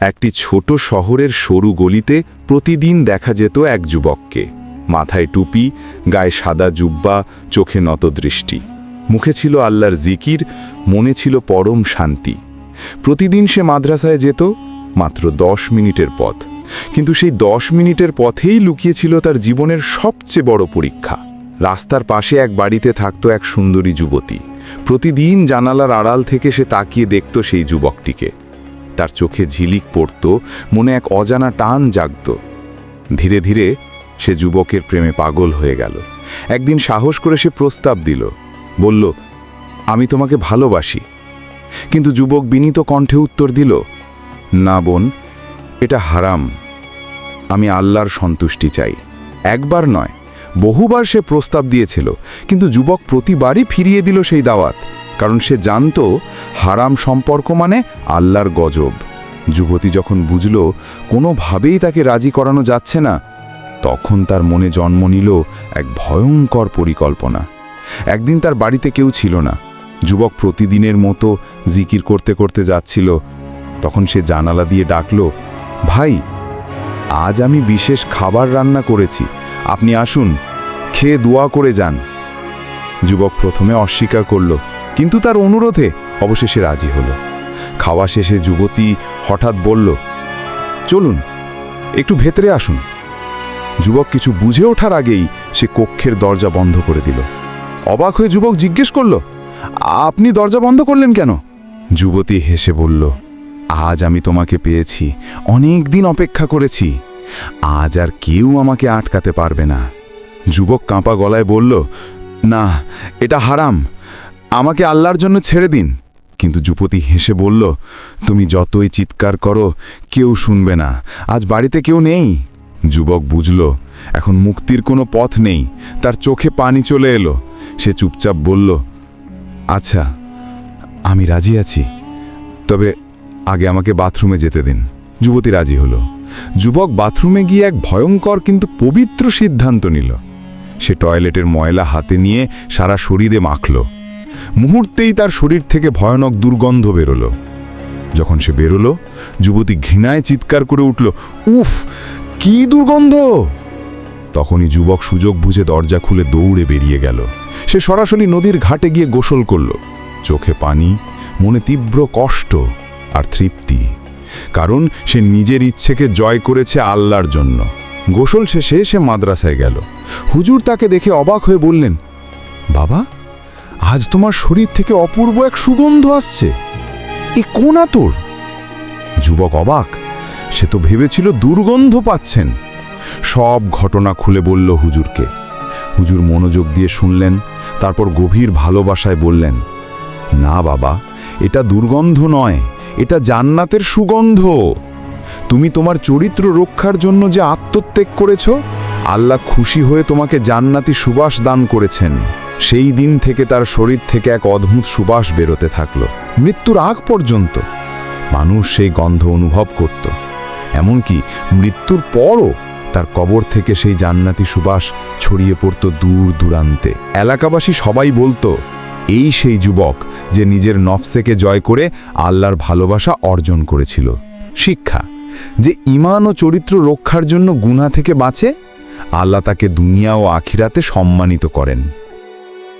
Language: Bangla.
একটি ছোট শহরের সরু গলিতে প্রতিদিন দেখা যেত এক যুবককে। মাথায় টুপি, গায়ে সাদা জুব্বা, চোখে নত দৃষ্টি। মুখে ছিল আল্লাহর জিকির, মনে ছিল পরম শান্তি। প্রতিদিন সে মাদ্রাসায় যেত, মাত্র দশ মিনিটের পথ। কিন্তু সেই দশ মিনিটের পথেই লুকিয়েছিল তার জীবনের সবচেয়ে বড় পরীক্ষা। রাস্তার পাশে এক বাড়িতে থাকত এক সুন্দরী যুবতী। প্রতিদিন জানালার আড়াল থেকে সে তাকিয়ে দেখত সেই যুবকটিকে। তার চোখে ঝিলিক পড়ত, মনে এক অজানা টান জাগত। ধীরে ধীরে সে যুবকের প্রেমে পাগল হয়ে গেল। একদিন সাহস করে সে প্রস্তাব দিল। বলল, আমি তোমাকে ভালোবাসি। কিন্তু যুবক বিনীত কণ্ঠে উত্তর দিল, না বোন, এটা হারাম। আমি আল্লাহর সন্তুষ্টি চাই। একবার নয়, বহুবার সে প্রস্তাব দিয়েছিল, কিন্তু যুবক প্রতিবারই ফিরিয়ে দিল সেই দাওয়াত। কারণ সে জানত হারাম সম্পর্ক মানে আল্লাহর গজব। যুবতী যখন বুঝল কোনোভাবেই তাকে রাজি করানো যাচ্ছে না, তখন তার মনে জন্ম নিল এক ভয়ঙ্কর পরিকল্পনা। একদিন তার বাড়িতে কেউ ছিল না। যুবক প্রতিদিনের মতো জিকির করতে করতে যাচ্ছিল। তখন সে জানালা দিয়ে ডাকল, ভাই, আজ আমি বিশেষ খাবার রান্না করেছি। আপনি আসুন, খেয়ে দোয়া করে যান। যুবক প্রথমে অস্বীকার করল কিন্তু তার অনুরোধে অবশেষে রাজি হলো। খাওয়া শেষে যুবতী হঠাৎ বলল, চলুন, একটু ভেতরে আসুন। যুবক কিছু বুঝে ওঠার আগেই সে কক্ষের দরজা বন্ধ করে দিল। অবাক হয়ে যুবক জিজ্ঞেস করল, আপনি দরজা বন্ধ করলেন কেন? যুবতী হেসে বলল, আজ আমি তোমাকে পেয়েছি, অনেক দিন অপেক্ষা করেছি। আজ আর কেউ আমাকে আটকাতে পারবে না। যুবক কাঁপা গলায় বলল, না, এটা হারাম। আমাকে আল্লাহর জন্য ছেড়ে দিন। কিন্তু যুবতী হেসে বলল, তুমি যতই চিৎকার করো, কেউ শুনবে না। আজ বাড়িতে কেউ নেই? যুবক বুঝল, এখন মুক্তির কোনো পথ নেই। তার চোখে পানি চলে এলো। সে চুপচাপ বলল আচ্ছা আমি রাজি আছি। তবে আগে আমাকে বাথরুমে যেতে দিন। যুবতী রাজি হলো। যুবক বাথরুমে গিয়ে এক ভয়ঙ্কর কিন্তু পবিত্র সিদ্ধান্ত নিল। সে টয়লেটের ময়লা হাতে নিয়ে সারা শরীরে মাখল। মুহূর্তেই তার শরীর থেকে ভয়ানক দুর্গন্ধ বেরোলো। যখন সে বেরোলো, যুবতী ঘৃণায় চিৎকার করে উঠল, উফ, কি দুর্গন্ধ! তখনই যুবক সুযোগ বুঝে দরজা খুলে দৌড়ে বেরিয়ে গেল। সে সরাসরি নদীর ঘাটে গিয়ে গোসল করল। চোখে পানি, মনে তীব্র কষ্ট আর তৃপ্তি। কারণ সে নিজের ইচ্ছেকে জয় করেছে আল্লাহর জন্য। গোসল শেষে সে মাদ্রাসায় গেল। হুজুর তাকে দেখে অবাক হয়ে বললেন, বাবা আজ তোমার শরীর থেকে অপূর্ব এক সুগন্ধ আসছে। এ কোন আতর যুবক অবাক, সে তো ভেবেছিল দুর্গন্ধ পাচ্ছেন। সব ঘটনা খুলে বলল হুজুরকে। হুজুর মনোযোগ দিয়ে শুনলেন, তারপর গভীর ভালোবাসায় বললেন, না বাবা, এটা দুর্গন্ধ নয়, এটা জান্নাতের সুগন্ধ। তুমি তোমার চরিত্র রক্ষার জন্য যে আত্মত্যাগ করেছ, আল্লাহ খুশি হয়ে তোমাকে জান্নাতি সুবাস দান করেছেন। সেই দিন থেকে তার শরীর থেকে এক অদ্ভুত সুবাস বেরোতে থাকল। মৃত্যুর আগ পর্যন্ত মানুষ সেই গন্ধ অনুভব করত। এমনকি মৃত্যুর পরও তার কবর থেকে সেই জান্নাতি সুবাস ছড়িয়ে পড়ত দূর দূরান্তে। এলাকাবাসী সবাই বলতো, এই সেই যুবক যে নিজের নফসেকে জয় করে আল্লাহর ভালোবাসা অর্জন করেছিল। শিক্ষা, যে ইমান ও চরিত্র রক্ষার জন্য গুণা থেকে বাঁচে, আল্লাহ তাকে দুনিয়া ও আখিরাতে সম্মানিত করেন।